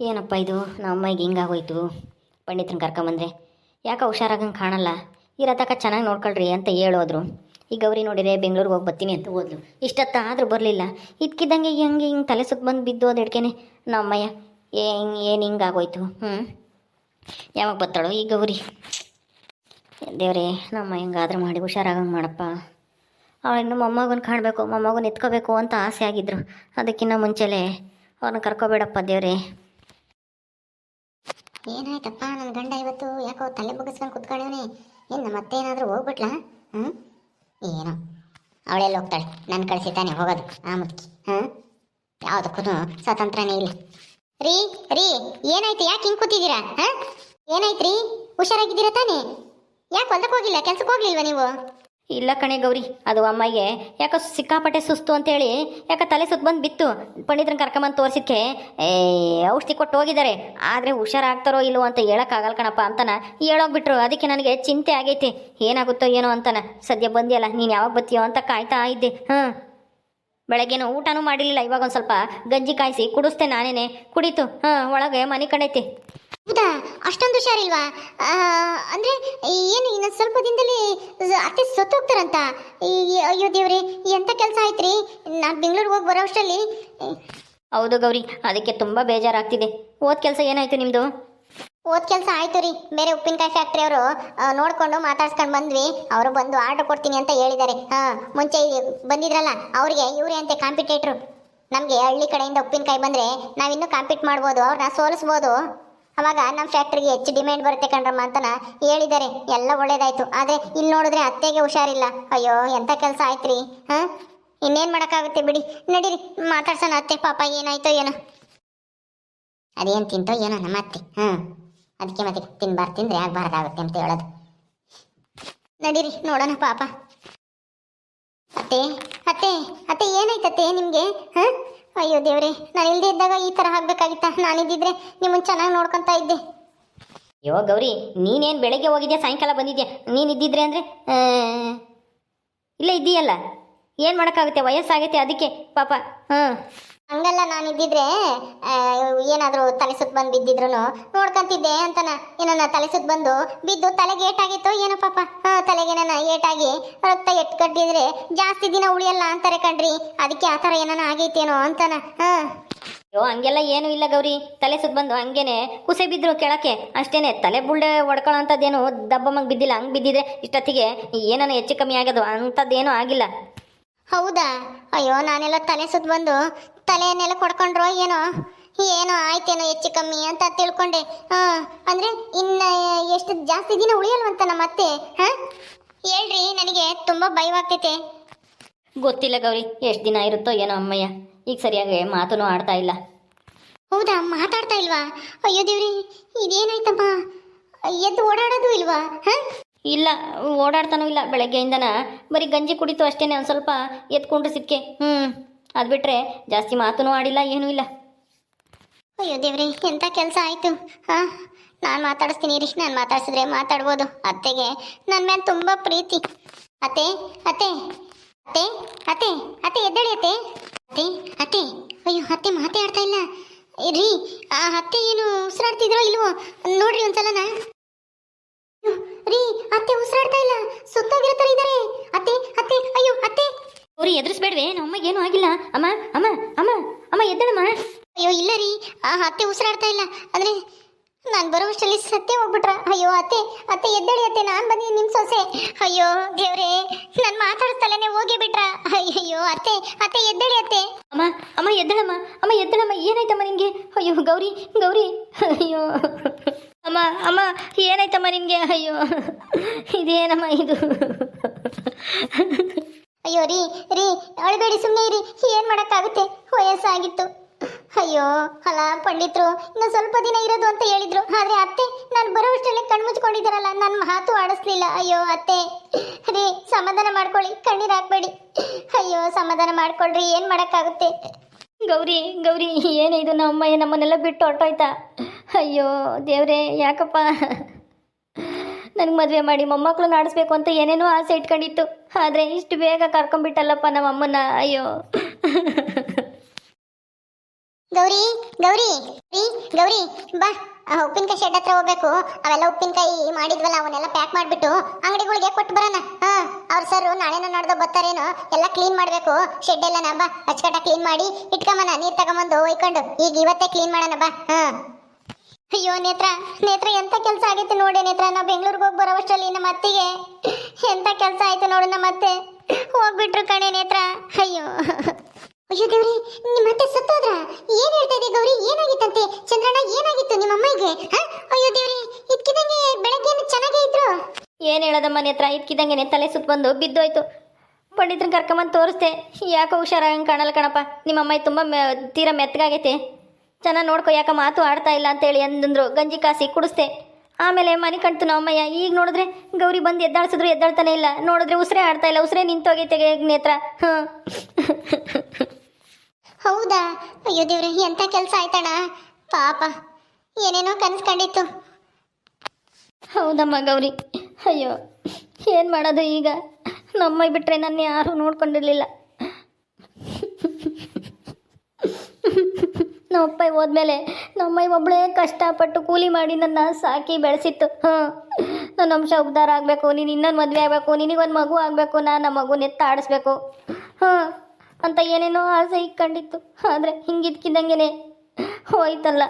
ಏನಪ್ಪ ಇದು? ನಮ್ಮ ಅಮ್ಮಗೆ ಹಿಂಗಾಗೋಯ್ತು ಪಂಡಿತನ ಕರ್ಕೊಂಬಂದ್ರೆ. ಯಾಕೆ ಹುಷಾರಾಗಂಗೆ ಕಾಣಲ್ಲ. ಇರತಕ್ಕ ಚೆನ್ನಾಗಿ ನೋಡ್ಕೊಳ್ರಿ ಅಂತ ಹೇಳೋದ್ರು. ಈ ಗೌರಿ ನೋಡಿದ್ರೆ ಬೆಂಗಳೂರಿಗೆ ಹೋಗಿ ಬರ್ತೀನಿ ಅಂತ ಹೋದ್ಲು. ಇಷ್ಟೊತ್ತಾದರೂ ಬರಲಿಲ್ಲ. ಇದ್ಕಿದ್ದಂಗೆ ಹೆಂಗೆ ಹಿಂಗೆ ತಲೆ ಸುತ್ತ ಬಂದು ಬಿದ್ದು ಅದೆಡ್ಕೆನೆ ನಮ್ಮಯ್ಯ ಏನು ಏನು ಹಿಂಗಾಗೋಯ್ತು ಹ್ಞೂ ಯಾವಾಗ ಬರ್ತಾಳೋ ಈ ಗೌರಿ? ದೇವ್ರೇ, ನಮ್ಮ ಹೆಂಗಾದ್ರೂ ಮಾಡಿ ಹುಷಾರಾಗಂಗೆ ಮಾಡಪ್ಪ. ಅವಳಿನ್ನು ಮೊಮ್ಮಗನ ಕಾಣಬೇಕು, ಮೊಮ್ಮಗನ ಎತ್ಕೋಬೇಕು ಅಂತ ಆಸೆ ಆಗಿದ್ರು. ಅದಕ್ಕಿಂತ ಮುಂಚೆಲೇ ಅವ್ರನ್ನ ಕರ್ಕೋಬೇಡಪ್ಪ ದೇವ್ರೇ. ಏನಾಯ್ತಪ್ಪ? ನನ್ನ ಗಂಡ ಇವತ್ತು ಯಾಕೋ ತಲೆ ಬಗ್ಗಿಸ್ಕೊಂಡು ಕುತ್ಕೊಂಡವನೆ. ಏನು ಏನಾದರೂ ಹೋಗ್ಬಿಟ್ಲಾ? ಹ್ಞೂ ಏನೋ. ಅವಳೆಲ್ಲ ಹೋಗ್ತಾಳೆ? ನನ್ನ ಕಳಿಸಿ ತಾನೆ, ಹೋಗೋದು. ಆ ಮುದುಕಿ. ಹಾಂ? ಯಾವುದಕ್ಕೂ ಸ್ವಾತಂತ್ರ್ಯನೇ ಇಲ್ಲ. ರೀ ರೀ, ಏನಾಯ್ತು? ಯಾಕೆ ಹಿಂಗೆ ಕೂತಿದ್ದೀರಾ? ಹಾಂ? ಏನಾಯ್ತು ರೀ? ಹುಷಾರಾಗಿದ್ದೀರಾ ತಾನೇ? ಯಾಕೆ ಹೊಲ್ದಕ್ಕೆ ಹೋಗಿಲ್ಲ? ಕೆಲ್ಸಕ್ಕೆ ಹೋಗ್ಲಿಲ್ವಾ ನೀವು? ಇಲ್ಲ ಕಣೆ ಗೌರಿ, ಅದು ಅಮ್ಮಗೆ ಯಾಕೋ ಸಿಕ್ಕಾಪಟ್ಟೆ ಸುಸ್ತು ಅಂತೇಳಿ, ಯಾಕೆ ತಲೆ ಸುತ್ತ ಬಂದು ಬಿತ್ತು. ಪಂಡಿತರನ್ನ ಕರ್ಕೊಂಬಂದು ತೋರಿಸಿದ್ಕೆ, ಏ, ಔಷಧಿ ಕೊಟ್ಟು ಹೋಗಿದ್ದಾರೆ. ಆದರೆ ಹುಷಾರಾಗ್ತಾರೋ ಇಲ್ಲೋ ಅಂತ ಹೇಳೋಕ್ಕಾಗಲ್ಲ ಕಣಪ್ಪ ಅಂತನ. ಹೇಳೋಗ್ಬಿಟ್ರು, ಅದಕ್ಕೆ ನನಗೆ ಚಿಂತೆ ಆಗೈತಿ. ಏನಾಗುತ್ತೋ ಏನೋ ಅಂತನ. ಸದ್ಯ ಬಂದಿಯಲ್ಲ, ನೀನು ಯಾವಾಗ ಬತ್ತೀಯೋ ಅಂತ ಕಾಯ್ತಾ ಇದ್ದೆ. ಹಾಂ ಬೆಳಗ್ಗೆನೂ ಊಟನೂ ಮಾಡಿರಲಿಲ್ಲ, ಇವಾಗ ಒಂದು ಸ್ವಲ್ಪ ಗಂಜಿ ಕಾಯಿಸಿ ಕುಡಿಸ್ತೆ ನಾನೇನೆ. ಕುಡಿತು. ಹಾಂ ಒಳಗೆ ಮನೆ ಕಡೈತೆ ಹೌದಾ? ಅಷ್ಟೊಂದು ಹುಷಾರಿಲ್ವಾ? ಅಂದ್ರೆ ಏನು ಇನ್ನೊಂದು ಸ್ವಲ್ಪ ದಿನದಲ್ಲಿ ಅತ್ತೆ ಸತ್ತೋಗ್ತಾರಂತ? ಅಯ್ಯೋ ದೇವ್ರಿ ಎಂತ ಕೆಲಸ ಆಯ್ತ್ರಿ? ನಾನು ಬೆಂಗಳೂರಿಗೆ ಹೋಗಿ ಬರೋ ಅಷ್ಟರಲ್ಲಿ. ಹೌದು ಗೌರಿ ಅದಕ್ಕೆ ತುಂಬ ಬೇಜಾರಾಗ್ತಿದೆ. ಓದ್ ಕೆಲಸ ಏನಾಯ್ತು ನಿಮ್ಮದು ಓದ್ ಕೆಲಸ ಆಯ್ತು ರೀ. ಬೇರೆ ಉಪ್ಪಿನಕಾಯಿ ಫ್ಯಾಕ್ಟ್ರಿ ಅವರು ನೋಡ್ಕೊಂಡು ಮಾತಾಡ್ಸ್ಕೊಂಡು ಬಂದ್ವಿ. ಅವರು ಬಂದು ಆರ್ಡರ್ ಕೊಡ್ತೀನಿ ಅಂತ ಹೇಳಿದ್ದಾರೆ. ಹಾ ಮುಂಚೆ ಬಂದಿದ್ರಲ್ಲ ಅವ್ರಿಗೆ ಇವರೇ ಅಂತೆ ಕಾಂಪಿಟೇಟ್ರು. ನಮಗೆ ಹಳ್ಳಿ ಕಡೆಯಿಂದ ಉಪ್ಪಿನಕಾಯಿ ಬಂದರೆ ನಾವಿನ್ನೂ ಕಾಂಪೀಟ್ ಮಾಡ್ಬೋದು ಅವ್ರನ್ನ ಸೋಲಿಸ್ಬೋದು. ಅವಾಗ ನಮ್ಮ ಫ್ಯಾಕ್ಟ್ರಿಗೆ ಹೆಚ್ಚು ಡಿಮ್ಯಾಂಡ್ ಬರುತ್ತೆ ಕಣ್ರಮ್ಮ ಅಂತನ ಹೇಳಿದ್ದಾರೆ. ಎಲ್ಲ ಒಳ್ಳೇದಾಯ್ತು. ಆದರೆ ಇಲ್ಲಿ ನೋಡಿದ್ರೆ ಅತ್ತೆಗೆ ಹುಷಾರಿಲ್ಲ. ಅಯ್ಯೋ ಎಂಥ ಕೆಲಸ ಆಯ್ತು ರೀ ಹಾಂ? ಇನ್ನೇನು ಮಾಡೋಕ್ಕಾಗುತ್ತೆ ಬಿಡಿ. ನಡೀರಿ, ಮಾತಾಡ್ಸೋಣ ಅತ್ತೆ, ಪಾಪ ಏನಾಯ್ತೋ ಏನೋ. ಅದೇನು ತಿಂತೋ ಏನೋ ನಮ್ಮ ಅತ್ತೆ. ಹಾಂ. ಅದಕ್ಕೆ ಮತ್ತೆ ತಿನ್ಬಾರ್ದು, ತಿಂದ್ರೆ ಆಗ್ಬಾರ್ದಾಗುತ್ತೆ ಅಂತ ಹೇಳೋದು. ನಡೀರಿ, ನೋಡೋಣ ಪಾಪ. ಅತ್ತೆ ಅತ್ತೆ ಅತ್ತೆ ಏನಾಯ್ತತ್ತೆ ನಿಮಗೆ? ಹಾಂ? ಅಯ್ಯೋ ದೇವ್ರೆ, ನಾನು ಇಲ್ಲದೇ ಇದ್ದಾಗ ಈ ಥರ ಆಗಬೇಕಾಗಿತ್ತಾ? ನಾನಿದ್ದಿದ್ರೆ ನಿಮ್ಮನ್ನು ಚೆನ್ನಾಗಿ ನೋಡ್ಕೊತಾ ಇದ್ದೆ. ಅಯ್ಯೋ ಗೌರಿ, ನೀನೇನು ಬೆಳಗ್ಗೆ ಹೋಗಿದ್ಯಾ, ಸಾಯಂಕಾಲ ಬಂದಿದ್ಯಾ? ನೀನು ಇದ್ದಿದ್ರೆ ಅಂದರೆ ಇಲ್ಲ ಇದ್ದೀಯಲ್ಲ? ಏನು ಮಾಡೋಕ್ಕಾಗುತ್ತೆ? ವಯಸ್ಸಾಗುತ್ತೆ ಅದಕ್ಕೆ ಪಾಪ, ಹಾಂ. ಹಂಗಲ್ಲ ನಾನು ಇದ್ದಿದ್ರೆ ಏನಾದರೂ ತಲೆ ಸುತ್ತ ಬಂದು ಬಿದ್ದಿದ್ರು ನೋಡ್ಕೊಂತಿದ್ದೆ ಅಂತನ. ಏನನ್ನ ತಲೆ ಸುತ್ತ ಬಂದು ಬಿದ್ದು ತಲೆಗೆ ಏಟಾಗಿತ್ತು ಏನೋ ಪಾಪ. ಹಾಂ ತಲೆಗೆ ನನ್ನ ಏಟಾಗಿ ರಕ್ತ ಎಟ್ಕಟ್ಟಿದ್ರೆ ಜಾಸ್ತಿ ದಿನ ಉಳಿಯಲ್ಲ ಅಂತಾರೆ ಕಣ್ರಿ. ಅದಕ್ಕೆ ಆ ಥರ ಏನಾನ ಆಗೈತೇನೋ ಅಂತನ. ಹಾಂ ಅಯ್ಯೋ ಹಂಗೆಲ್ಲ ಏನೂ ಇಲ್ಲ ಗೌರಿ. ತಲೆ ಸುತ್ತ ಬಂದು ಹಂಗೇನೆ ಕುಸೆ ಬಿದ್ರು ಕೆಳಕ್ಕೆ. ಅಷ್ಟೇನೆ ತಲೆ ಬುಳ್ಳೆ ಹೊಡ್ಕೊಳ್ಳೋ ಅಂಥದ್ದೇನು ದಬ್ಬಮಂಗೆ ಬಿದ್ದಿಲ್ಲ ಹಂಗೆ ಬಿದ್ದಿದ್ರೆ ಇಷ್ಟೊತ್ತಿಗೆ ಏನಾನ ಹೆಚ್ಚು ಕಮ್ಮಿ ಆಗೋದು ಅಂಥದ್ದೇನೂ ಆಗಿಲ್ಲ. ಹೌದಾ? ಅಯ್ಯೋ ನಾನೆಲ್ಲ ತಲೆ ಸುತ್ತ ಬಂದು ತಲೆಯನ್ನೆಲ್ಲ ಕೊಡ್ಕೊಂಡ್ರೋ ಏನೋ? ಏನೋ ಆಯ್ತೇನೋ ಹೆಚ್ಚು ಕಮ್ಮಿ ಅಂತ ತಿಳ್ಕೊಂಡೆ. ಹಾಂ ಅಂದರೆ ಇನ್ನು ಎಷ್ಟು ಜಾಸ್ತಿ ದಿನ ಉಳಿಯಲ್ವಂತ ನಮ್ಮ ಅತ್ತೆ ಹಾಂ? ಹೇಳ್ರಿ ನನಗೆ ತುಂಬ ಭಯವಾಗ್ತೈತೆ ಗೊತ್ತಿಲ್ಲ ಗೌರಿ ಎಷ್ಟು ದಿನ ಇರುತ್ತೋ ಏನೋ ಅಮ್ಮಯ್ಯ. ಈಗ ಸರಿಯಾಗಿ ಮಾತೂ ಆಡ್ತಾ ಇಲ್ಲ. ಹೌದಾ ಮಾತಾಡ್ತಾ ಇಲ್ವಾ? ಅಯ್ಯೋ ದೇವ್ರಿ ಇದೇನಾಯ್ತಮ್ಮ? ಎದ್ದು ಓಡಾಡೋದು ಇಲ್ವಾ ಹಾಂ? ಇಲ್ಲ ಓಡಾಡ್ತಾನೂ ಇಲ್ಲ. ಬೆಳಗ್ಗೆಯಿಂದನ ಬರೀ ಗಂಜಿ ಕುಡಿತು ಅಷ್ಟೇನೆ ಒಂದು ಸ್ವಲ್ಪ ಎತ್ಕೊಂಡ್ರೆ ಸಿಕ್ಕೆ. ಹ್ಞೂ ಅದು ಬಿಟ್ಟರೆ ಜಾಸ್ತಿ ಮಾತೂ ಆಡಿಲ್ಲ, ಏನೂ ಇಲ್ಲ. ಅಯ್ಯೋ ದೇವ್ರಿ ಎಂಥ ಕೆಲಸ ಆಯಿತು? ಹಾಂ? ನಾನು ಮಾತಾಡಿಸ್ತೀನಿ ರೀ ನಾನು ಮಾತಾಡಿಸಿದ್ರೆ ಮಾತಾಡ್ಬೋದು. ಅತ್ತೆಗೆ ನನ್ನ ಮೇಲೆ ತುಂಬ ಪ್ರೀತಿ. ಅತ್ತೆ ಅತ್ತೆ ಅತ್ತೆ ಅತ್ತೆ ಅತ್ತೆ ಎದ್ದೇಳಿ ಅತ್ತೆ. ಅತ್ತೆ ಅತ್ತೆ, ಅಯ್ಯೋ, ಅತ್ತೆ ಆಡ್ತಾ ಇಲ್ಲ. ರೀ ಆ ಅತ್ತೆ ಏನು ಉಸಿರಾಡ್ತಿದ್ರೋ ಇಲ್ವೋ? ನೋಡ್ರಿ ಒಂದ್ಸಲನ ರೀ, ಅತ್ತೆ ಉಸಿರಾಡ್ತಾ ಇಲ್ಲ. ಸುತ್ತೋಗಿರೋ ಥರ ಇದ್ದಾರೆ ಅತ್ತೆ ಅತ್ತೆ, ಅಯ್ಯೋ, ಅತ್ತೆ. ಅವ್ರಿ ಎದುರಿಸ್ಬೇಡ್ವೆ ನಮ್ಮಮ್ಮಗೆ ಏನೂ ಆಗಿಲ್ಲ. ಅಮ್ಮ ಅಮ್ಮ ಅಮ್ಮ ಅಮ್ಮ ಎದ್ದಳಮ್ಮ. ಅಯ್ಯೋ ಇಲ್ಲ ರೀ. ಆ ಅತ್ತೆ ಉಸಿರಾಡ್ತಾ ಇಲ್ಲ. ಆದ್ರೆ ನಾನು ಬರುವಷ್ಟರಲ್ಲಿ ಸತ್ಯ ಹೋಗ್ಬಿಟ್ರ. ಅಯ್ಯೋ ಅತ್ತೆ ಅತ್ತೆ ಎದ್ದೇಳಿ ಅತ್ತೆ ನಾನು ಬಂದಿದ್ದೀನಿ ನಿಮ್ಮ ಸೊಸೆ. ಅಯ್ಯೋ ದೇವ್ರೇ ನಾನು ಮಾತಾಡ್ತಲ್ಲೇ ಹೋಗಿ ಬಿಟ್ರ. ಅಯ್ಯೋ ಅತ್ತೆ ಅತ್ತೆ ಎದ್ದೇಳಿ ಅತ್ತೆ. ಅಮ್ಮ ಅಮ್ಮ ಎದ್ದಳಮ್ಮ ಅಮ್ಮ ಎದ್ದಳಮ್ಮ ಏನಾಯ್ತಮ್ಮ ನಿನಗೆ? ಅಯ್ಯೋ ಗೌರಿ ಗೌರಿ. ಅಯ್ಯೋ. ಅಮ್ಮ ಅಮ್ಮ ಏನಾಯ್ತಮ್ಮ ನಿನಗೆ? ಅಯ್ಯೋ. ಇದೇನಮ್ಮ ಇದು? ಅಯ್ಯೋ ರೀ ರೀ ಅಳಬೇಡಿ ಸುಮ್ಮನೆ ಇರಿ. ಏನು ಮಾಡೋಕ್ಕಾಗುತ್ತೆ? ವಯಸ್ಸಾಗಿತ್ತು. ಅಯ್ಯೋ, ಅಲ್ಲ, ಪಂಡಿತರು, ಇನ್ನು ಸ್ವಲ್ಪ ದಿನ ಇರೋದು ಅಂತ ಹೇಳಿದ್ರು. ಆದ್ರೆ ಅತ್ತೆ, ನಾನು ಬರೋವಷ್ಟರಲ್ಲಿ ಕಣ್ಮುಚ್ಕೊಂಡಿದ್ದಾರಲ್ಲ ನನ್ನ ಮಾತು ಆಡಿಸ್ಲಿಲ್ಲ. ಅಯ್ಯೋ, ಅತ್ತೆ. ರೀ, ಸಮಾಧಾನ ಮಾಡ್ಕೊಳ್ಳಿ, ಕಣ್ಣೀರು ಹಾಕ್ಬೇಡಿ. ಅಯ್ಯೋ, ಸಮಾಧಾನ ಮಾಡ್ಕೊಳ್ರಿ, ಏನು ಮಾಡೋಕ್ಕಾಗುತ್ತೆ? ಗೌರಿ ಗೌರಿ, ಏನೇ ನಮ್ಮ ನಮ್ಮನ್ನೆಲ್ಲ ಬಿಟ್ಟು ಹೊರಟೋಯ್ತಾ? ಅಯ್ಯೋ, ದೇವ್ರೆ, ಯಾಕಪ್ಪ? ನನಗೆ ಮದುವೆ ಮಾಡಿ ಮೊಮ್ಮಕ್ಕಳು ನಾಡಿಸ್ಬೇಕು ಅಂತ ಏನೇನೋ ಆಸೆ ಇಟ್ಕೊಂಡಿತ್ತು. ಆದರೆ ಇಷ್ಟು ಬೇಗ ಕರ್ಕೊಂಡ್ಬಿಟ್ಟಲ್ಲಪ್ಪ ನಮ್ಮ ಅಮ್ಮನ ಅಯ್ಯೋ. ಗೌರಿ ಗೌರಿ ಗೌರಿ ಬಾ. ಉಪ್ಪಿನಕಾಯಿ ಶೆಡ್ ಹತ್ರ ಹೋಗ್ಬೇಕು. ಅವೆಲ್ಲ ಉಪ್ಪಿನಕಾಯಿ ಮಾಡಿದ್ವಲ್ಲ, ಅವನ್ನೆಲ್ಲ ಪ್ಯಾಕ್ ಮಾಡ್ಬಿಟ್ಟು ಅಂಗಡಿಗಳಿಗೆ ಕೊಟ್ಟು ಬರೋಣ. ಹಾ, ಅವ್ರ ಸರ್ ನಾಳೆನ ನಡೆದು ಬರ್ತಾರೇನೋ, ಎಲ್ಲ ಕ್ಲೀನ್ ಮಾಡ್ಬೇಕು. ಶೆಡ್ ಎಲ್ಲ ಬಾ ಅಚ್ಚಕಟ್ಟ ಕ್ಲೀನ್ ಮಾಡಿ ಇಟ್ಕೊಂಬನ, ನೀರ್ ತಗೊಂಬಂದು ಒಯ್ಕೊಂಡು. ಈಗ ಇವತ್ತೇ ಕ್ಲೀನ್ ಮಾಡೋಣ ಬಾ. ಹಾ. ಅಯ್ಯೋ ನೇತ್ರ ನೇತ್ರ ಎಂತ ಕೆಲಸ ಆಗೈತೆ ನೋಡಿ ನೇತ್ರ. ನಾವು ಬೆಂಗಳೂರಿಗೆ ಹೋಗಿ ಬರೋವಷ್ಟರಲ್ಲಿ ನಮ್ಮ ಅತ್ತಿಗೆ. ಎಂತ ಕೆಲಸ ಆಯ್ತು ನೋಡು ನಮ್ಮ ಅತ್ತೆ. ಹೋಗ್ಬಿಟ್ರು ಕಣೆ ನೇತ್ರ. ಅಯ್ಯೋ. ಅಯ್ಯೋ ದೇವ್ರಿ ನಿಮ್ಮ ಅತ್ತೆ ಸತ್ತೋದ್ರ ಏನ್ ಹೇಳ್ತಾ ಇದೆ ಗೌರಿ? ಏನಾಗಿತ್ತಂತೆ? ಚಂದ್ರಣ್ಣ ಏನಾಗಿತ್ತು ನಿಮ್ಮ ಅಮ್ಮಗೆ ಅಯ್ಯೋ ದೇವ್ರಿ ಇದ್ಕಿದಂಗೆ ಬೆಳಗ್ಗೆ ಚೆನ್ನಾಗೇ ಇದ್ರು? ಏನು ಹೇಳೋದಮ್ಮ ನೇತ್ರ ಇದ್ಕಿದಂಗೆ ತಲೆ ಸುತ್ತ ಬಂದು ಬಿದ್ದೋಯ್ತು. ಪಂಡಿತನ ಕರ್ಕೊಂಬಂದು ತೋರಿಸ್ದೆ. ಯಾಕೋ ಹುಷಾರಾಗಂಗೆ ಕಾಣಲ್ಲ ಕಣಪ್ಪ. ನಿಮ್ಮ ಅಮ್ಮಾಯಿ ತುಂಬ ಮೆ ತೀರಾ ಮೆತ್ತಗಾಗೈತೆ ಚೆನ್ನಾಗಿ ನೋಡ್ಕೊ ಯಾಕ ಮಾತು ಆಡ್ತಾ ಇಲ್ಲ ಅಂತೇಳಿ ಅಂದಂದ್ರು ಗಂಜಿ ಕಾಸಿ ಕುಡಿಸ್ದೆ. ಆಮೇಲೆ ಮನೆ ಕಣ್ತು ನಮ್ಮಯ್ಯ ಈಗ ನೋಡಿದ್ರೆ ಗೌರಿ ಬಂದು ಎದ್ದಾಳ್ಸಿದ್ರು ಎದ್ದಾಳ್ತಾನೆ ಇಲ್ಲ. ನೋಡಿದ್ರೆ ಉಸಿರೇ ಆಡ್ತಾ ಇಲ್ಲ ಉಸಿರೇ ನಿಂತೋಗೈತೆ ನೇತ್ರ. ಹಾಂ ಹೌದಾ? ಅಯ್ಯೋ ದೇವ್ರೆ ಎಂತ ಕೆಲಸ ಆಯ್ತಣ್ಣ? ಪಾಪ ಏನೇನೋ ಕನ್ಸ್ಕೊಂಡಿತ್ತು ಹೌದಮ್ಮ ಗೌರಿ. ಅಯ್ಯೋ ಏನು ಮಾಡೋದು ಈಗ? ನಮ್ಮ ಬಿಟ್ಟರೆ ನನ್ನ ಯಾರೂ ನೋಡ್ಕೊಂಡಿರಲಿಲ್ಲ. ನಮ್ಮಪ್ಪ ಹೋದ್ಮೇಲೆ ನಮ್ಮ ಒಬ್ಬಳೇ ಕಷ್ಟಪಟ್ಟು ಕೂಲಿ ಮಾಡಿ ನನ್ನ ಸಾಕಿ ಬೆಳೆಸಿತ್ತು. ಹಾಂ, ನನ್ನ ಅಂಶ ಆಗಬೇಕು, ನೀನು ಇನ್ನೊಂದು ಮದುವೆ ಆಗಬೇಕು, ನಿನಗೊಂದು ಮಗು ಆಗಬೇಕು, ನಾನು ನಮ್ಮ ಮಗು ಎತ್ತ ಆಡಿಸ್ಬೇಕು. ಹಾಂ, ಅಂತ ಏನೇನೋ ಆಸೆ ಇಕ್ಕಂಡಿತ್ತು. ಆದರೆ ಹಿಂಗಿದ್ಕಿದ್ದಂಗೆ ಹೋಯ್ತಲ್ಲ.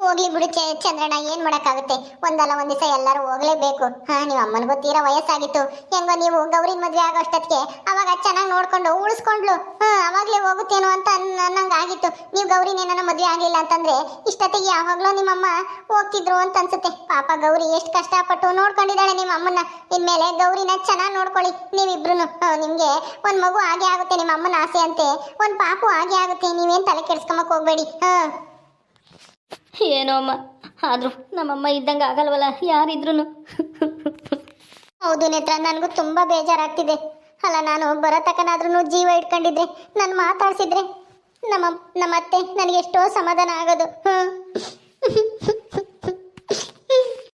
ಹೋಗ್ಲಿ ಬಿಡು ಚಂದ್ರಣ್ಣ, ಏನ್ ಮಾಡಕ್ಕಾಗುತ್ತೆ? ಒಂದಲ್ಲ ಒಂದ್ ದಿವಸ ಎಲ್ಲರೂ ಹೋಗ್ಲೇಬೇಕು. ಹಾ ನಿಮ್ಮ ಅಮ್ಮನಿಗೂ ತೀರಾ ವಯಸ್ಸಾಗಿತ್ತು. ಹೆಂಗೋ ನೀವು ಗೌರಿನ ಮದ್ವೆ ಆಗೋ ಅಷ್ಟೊತ್ತಿಗೆ ಅವಾಗ ಚೆನ್ನಾಗಿ ನೋಡ್ಕೊಂಡು ಉಳಿಸ್ಕೊಂಡ್ಲು. ಹಾ, ಅವಾಗ್ಲೇ ಹೋಗುತ್ತೇನೋ ಅಂತ ಅನ್ನಂಗ ಆಗಿತ್ತು. ನೀವು ಗೌರಿನೇನ ಮದ್ವೆ ಆಗ್ಲಿಲ್ಲ ಅಂತಂದ್ರೆ ಇಷ್ಟೊತ್ತಿಗೆ ಯಾವಾಗ್ಲೂ ನಿಮ್ಮಮ್ಮ ಹೋಗ್ತಿದ್ರು ಅಂತ ಅನ್ಸುತ್ತೆ. ಪಾಪ ಗೌರಿ ಎಷ್ಟು ಕಷ್ಟಪಟ್ಟು ನೋಡ್ಕೊಂಡಿದ್ದಾಳೆ ನಿಮ್ಮ ಅಮ್ಮನ ಇನ್ಮೇಲೆ ಗೌರಿನ ಚೆನ್ನಾಗಿ ನೋಡ್ಕೊಳ್ಳಿ ನೀವಿಬ್ರು ನಿಮ್ಗೆ ಒಂದ್ ಮಗು ಹಾಗೆ ಆಗುತ್ತೆ, ನಿಮ್ಮ ಅಮ್ಮನ ಆಸೆ ಅಂತೆ. ಒಂದ್ ಪಾಪು ಹಾಗೆ ಆಗುತ್ತೆ. ನೀವೇನ್ ತಲೆ ಕೆಡ್ಸ್ಕೊಂಬಕ್ ಹೋಗ್ಬೇಡಿ. ಹಾ. ಏನೋ ಅಮ್ಮ. ಆದರೂ ನಮ್ಮಮ್ಮ ಇದ್ದಂಗೆ ಆಗಲ್ವಲ್ಲ ಯಾರಿದ್ರು ಹೌದು ನೇತ್ರ, ನನಗೂ ತುಂಬಾ ಬೇಜಾರಾಗ್ತಿದೆ. ಅಲ್ಲ, ನಾನು ಬರೋ ತಕ್ಕನಾದ್ರೂ ಜೀವ ಇಟ್ಕೊಂಡಿದ್ರೆ, ನಾನು ಮಾತಾಡ್ಸಿದ್ರೆ ನಮ್ಮ ನಮ್ಮ ಅತ್ತೆ ನನಗೆ ಎಷ್ಟೋ ಸಮಾಧಾನ ಆಗೋದು.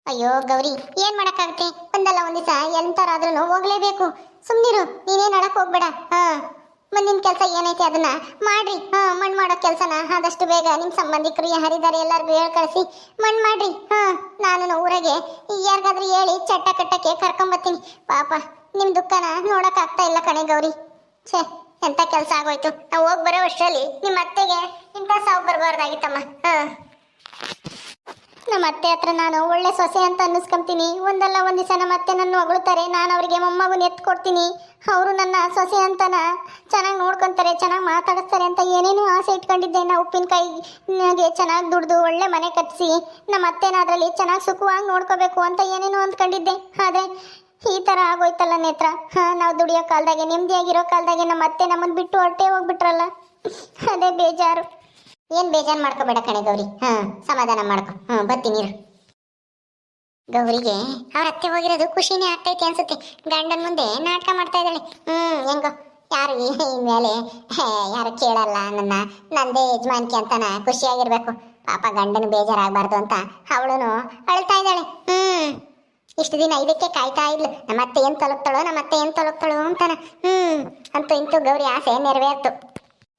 ಅಯ್ಯೋ ಗೌರಿ, ಏನ್ ಮಾಡಕ್ಕಾಗತ್ತೆ? ಒಂದಲ್ಲ ಒಂದ್ ದಿವಸ ಎಂತರಾದ್ರೂ ಹೋಗ್ಲೇಬೇಕು. ಸುಮ್ನಿರು, ನೀನೇನ್ ಅಳಕ್ ಹೋಗ್ಬೇಡ. ಹಾ. ಮುಂದಿನ ಕೆಲಸ ಏನೈತೆ ಅದನ್ನ ಮಾಡ್ರಿ. ಹಾ, ಮಣ್ಣು ಮಾಡೋ ಕೆಲಸನ. ಆದಷ್ಟು ಬೇಗ ನಿಮ್ಮ ಸಂಬಂಧಿಕರು ಯಾರಿದ್ದಾರೆ ಎಲ್ಲರಿಗೂ ಹೇಳಿ ಕಳಿಸಿ. ಮಣ್ಣು ಮಾಡ್ರಿ. ಹಾ ನಾನು ಊರಾಗೆ ಯಾರಿಗಾದ್ರೂ ಹೇಳಿ ಚಟ್ಟ ಕಟ್ಟಕ್ಕೆ ಕರ್ಕೊಂಬತ್ತೀನಿ. ಪಾಪ ನಿಮ್ಮ ದುಃಖನ ನೋಡೋಕ್ಕಾಗ್ತಾ ಇಲ್ಲ ಕಣೆ ಗೌರಿ. ಛೇ, ಎಂತ ಕೆಲಸ ಆಗೋಯ್ತು. ನಾವು ಹೋಗಿ ಬರೋ ವರ್ಷದಲ್ಲಿ ನಿಮ್ಮ ಅತ್ತೆಗೆ ಇಂಥ ಸಾವು ಬರಬಾರ್ದಾಗಿತ್ತಮ್ಮ. ಹಾ. ನಮ್ಮ ಅತ್ತೆ ಹತ್ರ ನಾನು ಒಳ್ಳೆ ಸೊಸೆ ಅಂತ ಅನ್ನಿಸ್ಕೊಂತೀನಿ. ಒಂದಲ್ಲ ಒಂದು ದಿವಸ ನಮ್ಮ ಅತ್ತೆ ನನ್ನ ಹೊಗಳ್ತಾರೆ ನಾನು ಅವರಿಗೆ ಮೊಮ್ಮಗನ ಎತ್ತು ಕೊಡ್ತೀನಿ. ಅವರು ನನ್ನ ಸೊಸೆ ಅಂತನ ಚೆನ್ನಾಗಿ ನೋಡ್ಕೊತಾರೆ, ಚೆನ್ನಾಗಿ ಮಾತಾಡಿಸ್ತಾರೆ ಅಂತ ಏನೇನೋ ಆಸೆ ಇಟ್ಕೊಂಡಿದ್ದೆ. ನಾ ಉಪ್ಪಿನಕಾಯಿಗೆ ಚೆನ್ನಾಗಿ ದುಡ್ದು, ಒಳ್ಳೆ ಮನೆ ಕಟ್ಟಿಸಿ ನಮ್ಮ ಅತ್ತೆನ ಅದರಲ್ಲಿ ಚೆನ್ನಾಗಿ ಸುಖವಾಗಿ ನೋಡ್ಕೋಬೇಕು ಅಂತ ಏನೇನೋ ಅಂದ್ಕೊಂಡಿದ್ದೆ. ಆದರೆ ಈ ಥರ ಆಗೋಯ್ತಲ್ಲ ನೇತ್ರ? ಹಾಂ, ನಾವು ದುಡಿಯೋ ಕಾಲದಾಗೆ ನೆಮ್ಮದಿಯಾಗಿರೋ ಕಾಲದಾಗೆ ನಮ್ಮ ಅತ್ತೆ ನಮ್ಮನ್ನು ಬಿಟ್ಟು ಹೊರಟೇ ಹೋಗ್ಬಿಟ್ರಲ್ಲ. ಅದೇ ಬೇಜಾರು. ಏನ್ ಬೇಜಾರ್ ಮಾಡ್ಕೋಬೇಡ ಕಣೆ ಗೌರಿ. ಹ, ಸಮಾಧಾನ ಮಾಡ್ಕೊ. ಹ ಬರ್ತೀನಿ ಗೌರಿಗೆ ಅವ್ರ ಅತ್ತೆ ಹೋಗಿರೋದು ಖುಷಿನೇ ಆಗ್ತೈತಿ ಅನ್ಸುತ್ತೆ. ಗಂಡನ ಮುಂದೆ ನಾಟಕ ಮಾಡ್ತಾ ಇದ್ದಾಳೆ. ಹ್ಮ್, ಹೆಂಗೋ. ಯಾರು ಈ ಮೇಲೆ ಯಾರು ಕೇಳಲ್ಲ ನನ್ನ, ನಂದೇ ಯಜಮಾನ್ಕಿ ಅಂತಾನ ಖುಷಿಯಾಗಿರ್ಬೇಕು. ಪಾಪ ಗಂಡನ ಬೇಜಾರಾಗಬಾರ್ದು ಅಂತ ಅವಳು ಅಳ್ತಾ ಇದ್ದಾಳೆ. ಹ್ಮ್, ಇಷ್ಟು ದಿನ ಇದಕ್ಕೆ ಕಾಯ್ತಾ ಇದ್ಲು. ನಮ್ಮ ಅತ್ತೆ ಏನ್ ತೊಲಗ್ತಾಳೋ ನಮ್ಮ ಅತ್ತೆ ಏನ್ ತೊಲಗ್ತಾಳೋ ಅಂತಾನ. ಹ್ಮ್, ಅಂತೂ ಇಂತೂ ಗೌರಿ ಆಸೆ ನೆರವೇರ್ತು.